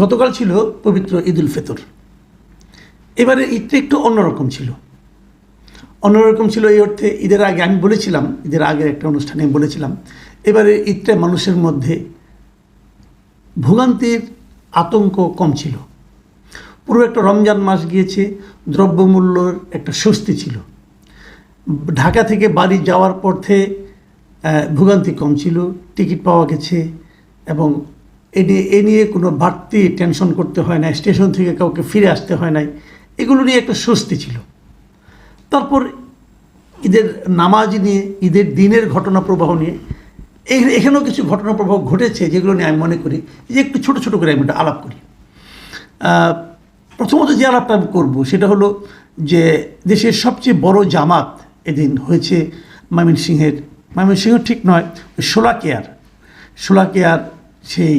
গতকাল ছিল পবিত্র ঈদ উল ফিতর। এবারে ঈদটা একটু অন্যরকম ছিল। অন্যরকম ছিল এই অর্থে ঈদের আগে আমি বলেছিলাম, ঈদের আগের একটা অনুষ্ঠানে বলেছিলাম, এবারে ঈদটা মানুষের মধ্যে ভোগান্তির আতঙ্ক কম ছিল। পুরো একটা রমজান মাস গিয়েছে, দ্রব্যমূল্যর একটা স্বস্তি ছিল। ঢাকা থেকে বাড়ি যাওয়ার পথে ভোগান্তি কম ছিল, টিকিট পাওয়া গেছে এবং এ নিয়ে এ নিয়ে কোনো বাড়তি টেনশন করতে হয় না স্টেশন থেকে কাউকে ফিরে আসতে হয় নাই। এগুলো নিয়ে একটা স্বস্তি ছিল। তারপর ঈদের নামাজ নিয়ে, ঈদের দিনের ঘটনা প্রবাহ নিয়ে এখানেও কিছু ঘটনা প্রবাহ ঘটেছে যেগুলো নিয়ে আমি মনে করি যে একটু ছোট ছোট করে আমি একটা আলাপ করি। প্রথমত যে আলাপটা আমি করব সেটা হলো যে দেশের সবচেয়ে বড় জামাত এদিন হয়েছে ময়মনসিংহের। ময়মনসিংহ ঠিক নয় ওই শোলাকেয়ার। শোলাকেয়ার সেই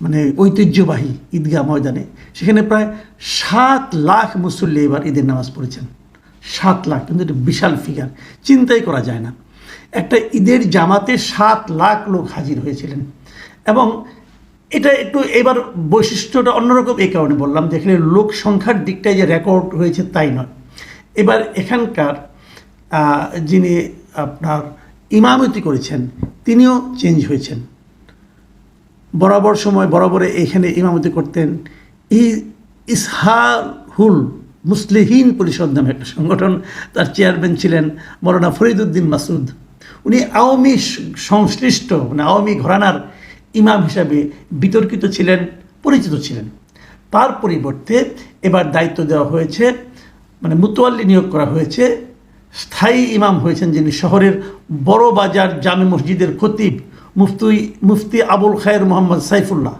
মানে ঐতিহ্যবাহী ঈদগাহ ময়দানে। সেখানে প্রায় সাত লাখ মুসল্লি এবার ঈদের নামাজ পড়েছেন। সাত লাখ, কিন্তু এটা বিশাল ফিগার চিন্তাই করা যায় না। একটা ঈদের জামাতে সাত লাখ লোক হাজির হয়েছিলেন। এবং এটা একটু এবার বৈশিষ্ট্যটা অন্যরকম এই কারণে বললাম যেখানে লোক সংখ্যার দিকটায় যে রেকর্ড হয়েছে তাই নয়। এবার এখানকার যিনি আপনার ইমামতি করেছেন, তিনিও চেঞ্জ হয়েছেন। বরাবর সময় বরাবরে এখানে ইমামতি করতেন। ই ইসহাহুল মুসলিহীন পরিষদ নামে একটা সংগঠন, তার চেয়ারম্যান ছিলেন মৌলানা ফরিদুদ্দিন মাসুদ উনি আওয়ামী সংশ্লিষ্ট মানে আওয়ামী ঘরানার ইমাম হিসাবে বিতর্কিত ছিলেন, পরিচিত ছিলেন। তার পরিবর্তে এবার দায়িত্ব দেওয়া হয়েছে মানে মুতোয়াল্লি নিয়োগ করা হয়েছে। স্থায়ী ইমাম হয়েছেন যিনি শহরের বড় বাজার জামে মসজিদের খতিব মুফতি মুফতি আবুল খায়ের মোহাম্মদ সাইফুল্লাহ।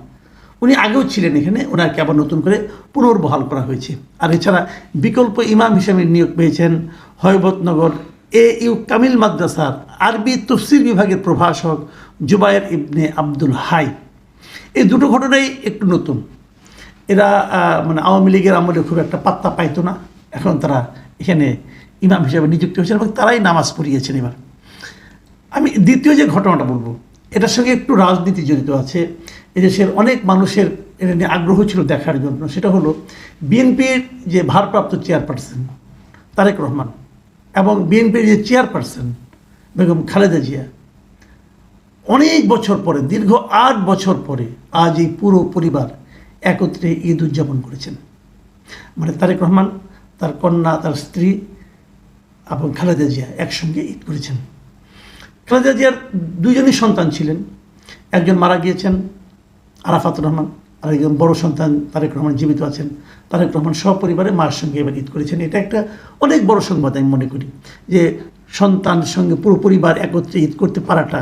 উনি আগেও ছিলেন এখানে, ওনাকে আবার নতুন করে পুনর্বহাল করা হয়েছে। আর এছাড়া বিকল্প ইমাম হিসেবে নিয়োগ পেয়েছেন হয়বতনগর এ ইউ কামিল মাদ্রাসার আরবি তফসির বিভাগের প্রভাষক জুবায়ের ইবনে আব্দুল হাই। এই দুটো ঘটনাই একটু নতুন। এরা মানে আওয়ামী লীগের আমলে খুব একটা পাত্তা পাইতো না। এখন তারা এখানে ইমাম হিসেবে নিযুক্ত হয়েছেন এবং তারাই নামাজ পড়িয়েছেন এবার। আমি দ্বিতীয় যে ঘটনাটা বলব এটার সঙ্গে একটু রাজনীতি জড়িত আছে। এদেশের অনেক মানুষের এটা নিয়ে আগ্রহ ছিল দেখার জন্য। সেটা হলো বিএনপির যে ভারপ্রাপ্ত চেয়ারপারসন তারেক রহমান এবং বিএনপির যে চেয়ারপারসন বেগম খালেদা জিয়া। অনেক বছর পরে, দীর্ঘ আট বছর পরে আজ এই পুরো পরিবার একত্রে ঈদ উদযাপন করেছেন। মানে তারেক রহমান, তার কন্যা, তার স্ত্রী এবং খালেদা জিয়া একসঙ্গে ঈদ করেছেন। খালেদা জিয়ার দুইজনই সন্তান ছিলেন। একজন মারা গিয়েছেন আরাফাতুর রহমান আর একজন বড় সন্তান তারেক রহমান জীবিত আছেন। তারেক রহমান সপরিবারে মার সঙ্গে এবার ঈদ করেছেন। এটা একটা অনেক বড় সংবাদ আমি মনে করি যে সন্তানের সঙ্গে পুরো পরিবার একত্রে ঈদ করতে পারাটা,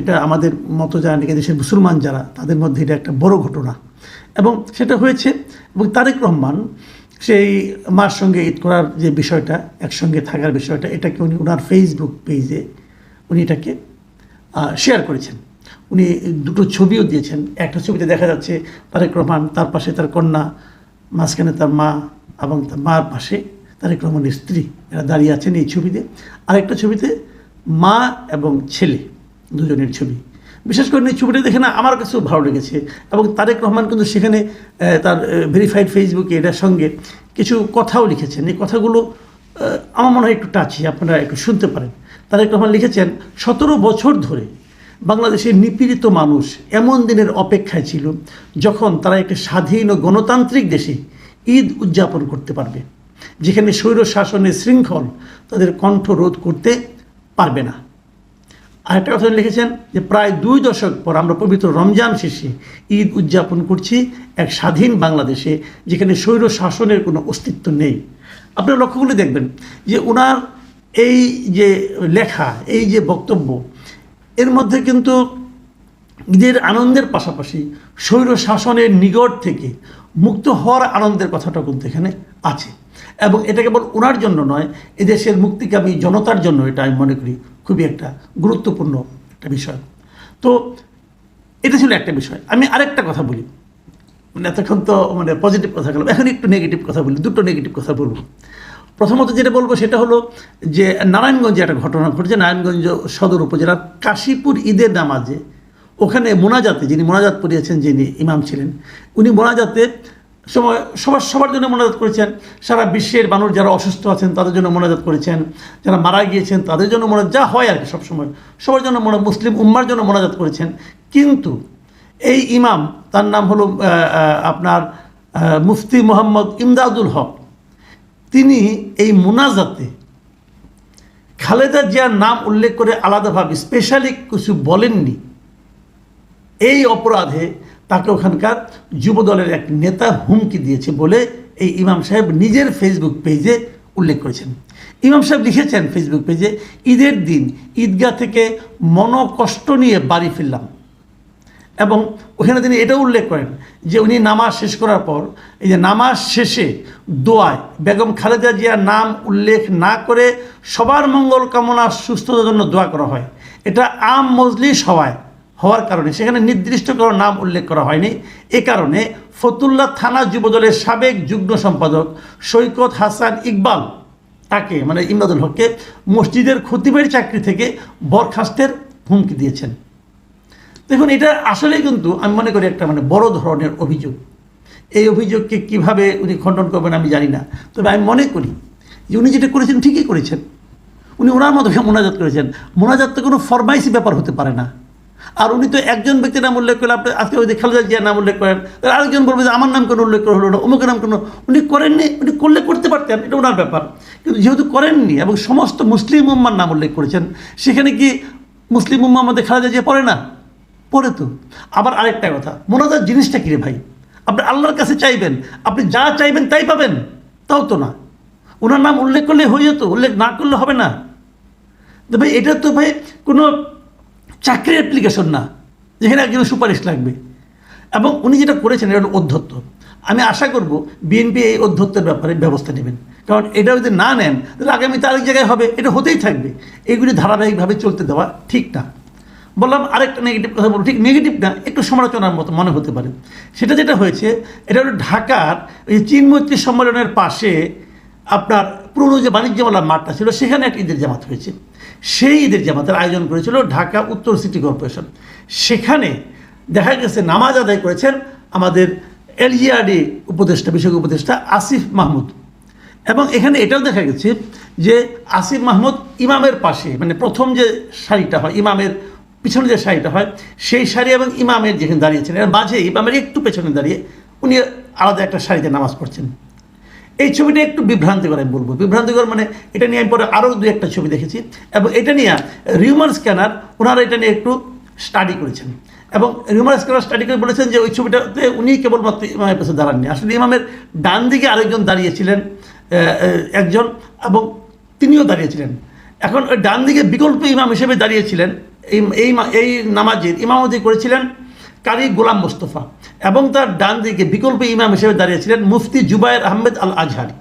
এটা আমাদের মতো যারা নাকি দেশের মুসলমান যারা, তাদের মধ্যে এটা একটা বড় ঘটনা। এবং সেটা হয়েছে, এবং তারেক রহমান সেই মার সঙ্গে ঈদ করার যে বিষয়টা, একসঙ্গে থাকার বিষয়টা, এটাকে উনি ওনার ফেসবুক পেজে উনি এটাকে শেয়ার করেছেন। উনি দুটো ছবিও দিয়েছেন। একটা ছবিতে দেখা যাচ্ছে তারেক রহমান তার পাশে তার কন্যা, মাঝখানে তার মা এবং তার মার পাশে তারেক রহমানের স্ত্রী। এরা দাঁড়িয়ে আছেন এই ছবিতে। আরেকটা ছবিতে মা এবং ছেলে দুজনের ছবি। বিশেষ করে এই ছবিটা দেখে না আমার কাছেও ভালো লেগেছে এবং তারেক রহমান কিন্তু সেখানে তার ভেরিফাইড ফেসবুকে এটার সঙ্গে কিছু কথাও লিখেছেন। এই কথাগুলো আমার মনে হয় একটু টাচি আপনারা একটু শুনতে পারেন। তারেক রহমান লিখেছেন, সতেরো বছর ধরে বাংলাদেশের নিপীড়িত মানুষ এমন দিনের অপেক্ষায় ছিল যখন তারা একটি স্বাধীন ও গণতান্ত্রিক দেশে ঈদ উদযাপন করতে পারবে, যেখানে স্বৈর শাসনের শৃঙ্খল তাদের কণ্ঠ রোধ করতে পারবে না। আরেকটা কথা লিখেছেন যে, প্রায় দুই দশক পর আমরা পবিত্র রমজান শেষে ঈদ উদযাপন করছি এক স্বাধীন বাংলাদেশে, যেখানে স্বৈর শাসনের কোনো অস্তিত্ব নেই। আপনারা লক্ষ্য করলে দেখবেন যে ওনার এই যে লেখা, এই যে বক্তব্য, এর মধ্যে কিন্তু ঈদের আনন্দের পাশাপাশি স্বৈর শাসনের নিগড় থেকে মুক্ত হওয়ার আনন্দের কথাটা কিন্তু এখানে আছে। এবং এটা কেবল ওনার জন্য নয়, এদেশের মুক্তিকামী জনতার জন্য এটা আমি মনে করি খুবই একটা গুরুত্বপূর্ণ একটা বিষয়। তো এটা ছিল একটা বিষয়। আমি আরেকটা কথা বলি। মানে এতক্ষণ তো মানে পজিটিভ কথা গেলাম। এখন একটু নেগেটিভ কথা বলি, দুটো নেগেটিভ কথা বলব। প্রথমত যেটা বলব সেটা হলো যে নারায়ণগঞ্জে একটা ঘটনা ঘটেছে, নারায়ণগঞ্জ সদর উপজেলার কাশীপুর ঈদের নামাজে। ওখানে মোনাজাতে, যিনি মোনাজাত পড়িয়েছেন, যিনি ইমাম ছিলেন, উনি মোনাজাতে সময় সবার সবার জন্য মোনাজাত করেছেন। সারা বিশ্বের মানুষ যারা অসুস্থ আছেন, তাদের জন্য মোনাজাত করেছেন। যারা মারা গিয়েছেন, তাদের জন্য মোনাজাত, যা হয় আর কি সবসময়। সবার জন্য মোনা, মুসলিম উম্মার জন্য মোনাজাত করেছেন। কিন্তু এই ইমাম, তার নাম হলো আপনার মুফতি মোহাম্মদ ইমদাদুল হক। তিনি এই মোনাজাতে খালেদা জিয়ার নাম উল্লেখ করে আলাদাভাবে স্পেশালি কিছু বলেননি। এই অপরাধে তাকে ওখানকার যুবদলের এক নেতা হুমকি দিয়েছে বলে এই ইমাম সাহেব নিজের ফেসবুক পেজে উল্লেখ করেছেন। ইমাম সাহেব লিখেছেন ফেসবুক পেজে ঈদের দিন ঈদগাহ থেকে মনোকষ্ট নিয়ে বাড়ি ফিরলাম। এবং ওখানে তিনি এটাও উল্লেখ করেন যে উনি নামাজ শেষ করার পর, এই যে নামাজ শেষে দোয়ায় বেগম খালেদা জিয়ার নাম উল্লেখ না করে সবার মঙ্গল কামনা সুস্থতার জন্য দোয়া করা হয়। এটা আম মজলিস হওয়ায়, হওয়ার কারণে, সেখানে নির্দিষ্ট কোনো নাম উল্লেখ করা হয়নি। এ কারণে ফতুল্লা থানা যুবদলের সাবেক যুগ্ম সম্পাদক সৈকত হাসান ইকবাল তাকে মানে ইমদাদুল হককে, মসজিদের খতিবের চাকরি থেকে বরখাস্তের হুমকি দিয়েছেন। দেখুন, এটা আসলেই কিন্তু আমি মনে করি একটা মানে বড় ধরনের অভিযোগ। এই অভিযোগকে কীভাবে উনি খণ্ডন করবেন আমি জানি না। তবে আমি মনে করি যে উনি যেটা করেছেন ঠিকই করেছেন। উনি ওনার মতো মোনাজাত করেছেন। মোনাজাত তো কোনো ফরমাইসি ব্যাপার হতে পারে না। আর উনি তো একজন ব্যক্তির নাম উল্লেখ করলে আপনি আজকে ওই যে খালেদা জিয়ার নাম উল্লেখ করেন আরেকজন বলবে যে আমার নাম কোনো উল্লেখ করা হলো না, অমুকের নাম কোনো উনি করেননি, উনি করলে করতে পারতেন, এটা ওনার ব্যাপার। কিন্তু যেহেতু করেননি এবং সমস্ত মুসলিম উম্মার নাম উল্লেখ করেছেন, সেখানে কি মুসলিম উম্মা আমাদের খালেদা জিয়া পড়ে না? পড়ে তো। আবার আরেকটা কথা, মোনাজাত জিনিসটা কী রে ভাই? আপনি আল্লাহর কাছে চাইবেন, আপনি যা চাইবেন তাই পাবেন, তাও তো না। ওনার নাম উল্লেখ করলে হয়ে যেত, উল্লেখ না করলে হবে না। তো ভাই, এটা তো ভাই কোনো চাকরির অ্যাপ্লিকেশন না, যেখানে একজন সুপারিশ লাগবে। এবং উনি যেটা করেছেন, এটা অধ্যত্ত। আমি আশা করব বিএনপি এই অধ্যত্বের ব্যাপারে ব্যবস্থা নেবেন। কারণ এটা যদি না নেন, তাহলে আগামীতে আরেক জায়গায় হবে, এটা হতেই থাকবে। এগুলি ধারাবাহিকভাবে চলতে দেওয়া ঠিক না। বললাম, আরেকটা নেগেটিভ কথা বলব। ঠিক নেগেটিভ না, একটু সমালোচনার মতো মনে হতে পারে। সেটা যেটা হয়েছে, এটা হলো ঢাকার ওই চীন মৈত্রী সম্মেলনের পাশে আপনার পুরনো যে বাণিজ্য মেলার মাঠটা ছিল, সেখানে একটা ঈদের জামাত হয়েছে। সেই ঈদের জামাতের আয়োজন করেছিল ঢাকা উত্তর সিটি কর্পোরেশন। সেখানে দেখা গেছে, নামাজ আদায় করেছেন আমাদের এলজিআরডি উপদেষ্টা, বিষয়ক উপদেষ্টা আসিফ মাহমুদ। এবং এখানে এটাও দেখা গেছে যে আসিফ মাহমুদ ইমামের পাশে মানে প্রথম যে শাড়িটা হয়, ইমামের পিছনে যে শাড়িটা হয়, সেই শাড়ি এবং ইমামের যেখানে দাঁড়িয়েছেন, এর মাঝে ইমামের একটু পেছনে দাঁড়িয়ে উনি আলাদা একটা শাড়িতে নামাজ পড়ছেন। এই ছবিটা একটু বিভ্রান্তিকর আমি বলব। বিভ্রান্তিকর মানে এটা নিয়ে আমি পরে আরও দু একটা ছবি দেখেছি এবং এটা নিয়ে রিউমার স্ক্যানার ওনারা এটা নিয়ে একটু স্টাডি করেছেন। এবং রিউমার স্ক্যানার স্টাডি করে বলেছেন যে ওই ছবিটাতে উনি কেবলমাত্র ইমামের পাশে দাঁড়াননি আসলে ইমামের ডান দিকে আরেকজন দাঁড়িয়েছিলেন একজন এবং তিনিও দাঁড়িয়েছিলেন। এখন ওই ডান দিকে বিকল্প ইমাম হিসেবে দাঁড়িয়েছিলেন। এই এই এই নামাজের ইমামতি করেছিলেন কারি গোলাম মোস্তফা এবং তার ডান দিকে বিকল্প ইমাম হিসেবে দাঁড়িয়েছিলেন মুফতি জুবায়ের আহমেদ আল আজহারি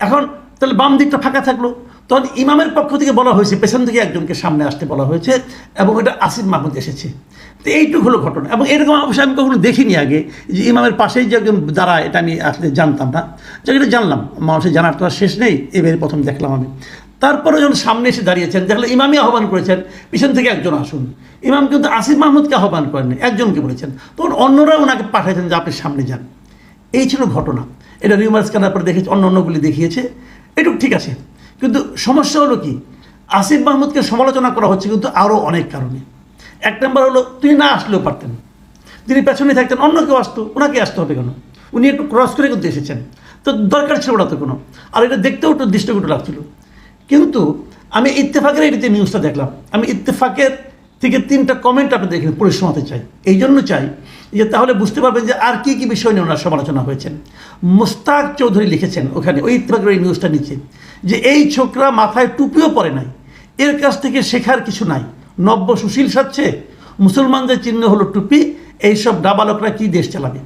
এখন তাহলে বাম দিকটা ফাঁকা থাকল। তখন ইমামের পক্ষ থেকে বলা হয়েছে, পেছন থেকে একজনকে সামনে আসতে বলা হয়েছে, এবং এটা আসিফ মাহমুদ এসেছে। তো এইটুকু হলো ঘটনা। এবং এরকম অবশ্যই আমি কখনো দেখিনি আগে যে ইমামের পাশেই যে একজন দাঁড়ায়, এটা আমি আসলে জানতাম না। যে এটা জানলাম। মানুষের জানার তো শেষ নেই, এবারে প্রথম দেখলাম আমি। তারপরে যখন সামনে এসে দাঁড়িয়েছেন দেখলে ইমামই আহ্বান করেছেন, পিছন থেকে একজন আসুন। ইমাম কিন্তু আসিফ মাহমুদকে আহ্বান করেননি, একজনকে বলেছেন। তখন অন্যরা ওনাকে পাঠিয়েছেন যে আপনি সামনে যান। এই ছিল ঘটনা। এটা রিউমার্স স্ক্যানার পরে দেখেছে, অন্য অন্যগুলি দেখিয়েছে। এটুকু ঠিক আছে। কিন্তু সমস্যা হলো কি? আসিফ মাহমুদকে সমালোচনা করা হচ্ছে কিন্তু আরও অনেক কারণে। এক নম্বর হলো, তিনি না আসলেও পারতেন। তিনি পেছনে থাকতেন, অন্য কেউ আসতো, ওনাকে আসতে হবে কেন? উনি একটু ক্রস করে কিন্তু এসেছেন। তো দরকার ছিল না তো কোনো। আর এটা দেখতেও একটু দৃষ্টিকটু লাগছিল। কিন্তু আমি ইত্তেফাকের এটিতে নিউজটা দেখলাম, আমি ইত্তেফাকের থেকে তিনটা কমেন্ট আপনাদের এখানে পড়ে শোনাতে চাই। এই জন্য চাই যে তাহলে বুঝতে পারবেন যে আর কি কি বিষয় নিয়ে ওনার সমালোচনা হয়েছেন। মুস্তাক চৌধুরী লিখেছেন ওখানে, ওই ইত্তেফাকের ওই নিউজটা নিচে, যে এই ছোকরা মাথায় টুপিও পরে নাই, এর কাছ থেকে শেখার কিছু নাই। নব্য সুশীল সাচ্ছে মুসলমানদের চিহ্ন হলো টুপি, এইসব ডাবালকরা কি দেশ চালাবে?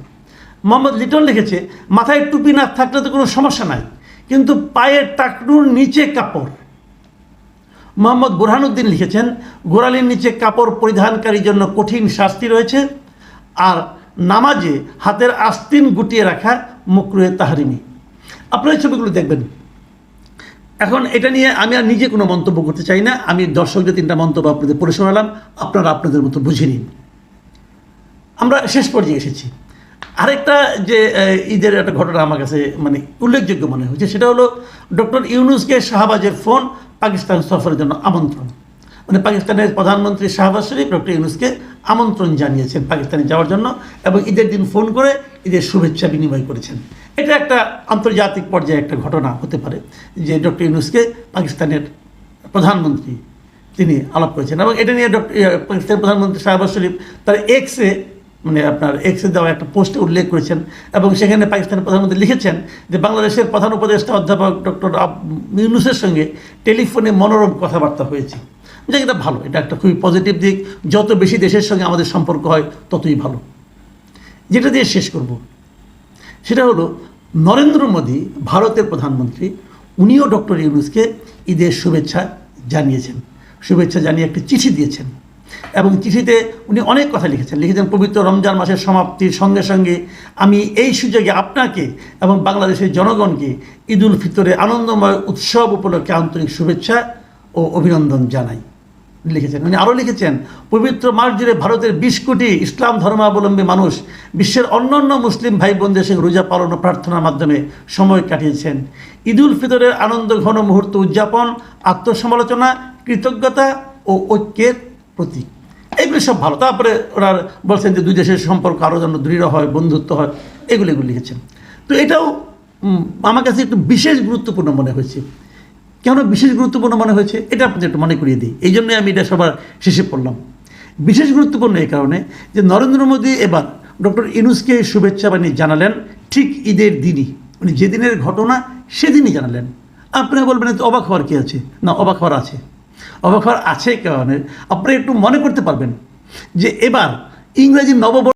মোহাম্মদ লিটন লিখেছে, মাথায় টুপি না থাকলে তো কোনো সমস্যা নাই, কিন্তু পায়ের টাকনুর নিচে কাপড়। মোহাম্মদ বুরহানুদ্দিন লিখেছেন, গোড়ালির নিচে কাপড় পরিধানকারীর জন্য কঠিন শাস্তি রয়েছে, আর নামাজে হাতের আস্তিন গুটিয়ে রাখা মুকরুয়ে তাহারিমি। আপনারা ছবিগুলো দেখবেন। এখন এটা নিয়ে আমি আর নিজে কোনো মন্তব্য করতে চাই না। আমি দর্শকদের তিনটা মন্তব্য আপনাদের পড়ে শোনালাম। আপনারা আপনাদের মতো বুঝে নিন। আমরা শেষ পর্যায়ে এসেছি। আরেকটা যে ঈদের একটা ঘটনা আমার কাছে মানে উল্লেখযোগ্য মনে হয়েছে, সেটা হলো ডক্টর ইউনুসকে শাহবাজের ফোন পাকিস্তান সফরের জন্য আমন্ত্রণ। মানে পাকিস্তানের প্রধানমন্ত্রী শাহবাজ শরীফ ডক্টর ইউনুসকে আমন্ত্রণ জানিয়েছেন পাকিস্তানে যাওয়ার জন্য এবং ঈদের দিন ফোন করে ঈদের শুভেচ্ছা বিনিময় করেছেন। এটা একটা আন্তর্জাতিক পর্যায়ে একটা ঘটনা হতে পারে যে ডক্টর ইউনুসকে পাকিস্তানের প্রধানমন্ত্রী তিনি আলাপ করেছেন এবং এটা নিয়ে ডক্টর পাকিস্তানের প্রধানমন্ত্রী শাহবাজ শরীফ তার এক্সে মানে আপনার এক্সে দেওয়া একটা পোস্টে উল্লেখ করেছেন এবং সেখানে পাকিস্তানের প্রধানমন্ত্রী লিখেছেন যে বাংলাদেশের প্রধান উপদেষ্টা অধ্যাপক ডক্টর ইউনুসের সঙ্গে টেলিফোনে মনোরম কথাবার্তা হয়েছে। যে এটা ভালো, এটা একটা খুবই পজিটিভ দিক। যত বেশি দেশের সঙ্গে আমাদের সম্পর্ক হয়, ততই ভালো। যেটা দিয়ে শেষ করব, সেটা হলো নরেন্দ্র মোদী, ভারতের প্রধানমন্ত্রী, উনিও ডক্টর ইউনুসকে ঈদের শুভেচ্ছা জানিয়েছেন। শুভেচ্ছা জানিয়ে একটি চিঠি দিয়েছেন। এবং চিঠিতে উনি অনেক কথা লিখেছেন। লিখেছেন, পবিত্র রমজান মাসের সমাপ্তির সঙ্গে সঙ্গে আমি এই সুযোগে আপনাকে এবং বাংলাদেশের জনগণকে ঈদ উল ফিতরের আনন্দময় উৎসব উপলক্ষে আন্তরিক শুভেচ্ছা ও অভিনন্দন জানাই। লিখেছেন। উনি আরও লিখেছেন, পবিত্র মাস জুড়ে ভারতের বিশ কোটি ইসলাম ধর্মাবলম্বী মানুষ বিশ্বের অন্যান্য মুসলিম ভাই বোনদের সঙ্গে রোজা পালন ও প্রার্থনার মাধ্যমে সময় কাটিয়েছেন। ঈদ উল ফিতরের আনন্দ ঘন মুহূর্ত উদযাপন, আত্মসমালোচনা, কৃতজ্ঞতা ও ঐক্যের প্রতীক এগুলি সব ভালো। তারপরে ওরা বলছেন যে দুই দেশের সম্পর্ক আরও যেন দৃঢ় হয়, বন্ধুত্ব হয়, এগুলো এগুলো লিখেছেন। তো এটাও আমার কাছে একটু বিশেষ গুরুত্বপূর্ণ মনে হয়েছে। কেন বিশেষ গুরুত্বপূর্ণ মনে হয়েছে? এটা আপনাদের একটু মনে করিয়ে দিই। এই জন্যই আমি এটা সবার শেষে পড়লাম। বিশেষ গুরুত্বপূর্ণ এই কারণে যে নরেন্দ্র মোদী এবার ডক্টর ইনুসকে শুভেচ্ছা বানিয়ে জানালেন ঠিক ঈদের দিনই। উনি যেদিনের ঘটনা সেদিনই জানালেন। আপনারা বলবেন অবাক হওয়ার কী আছে? না, অবাক হওয়ার আছে। অবাক আছে কারণে আপনি একটু মনে করতে পারবেন যে এবার ইংরেজি নববর্ষ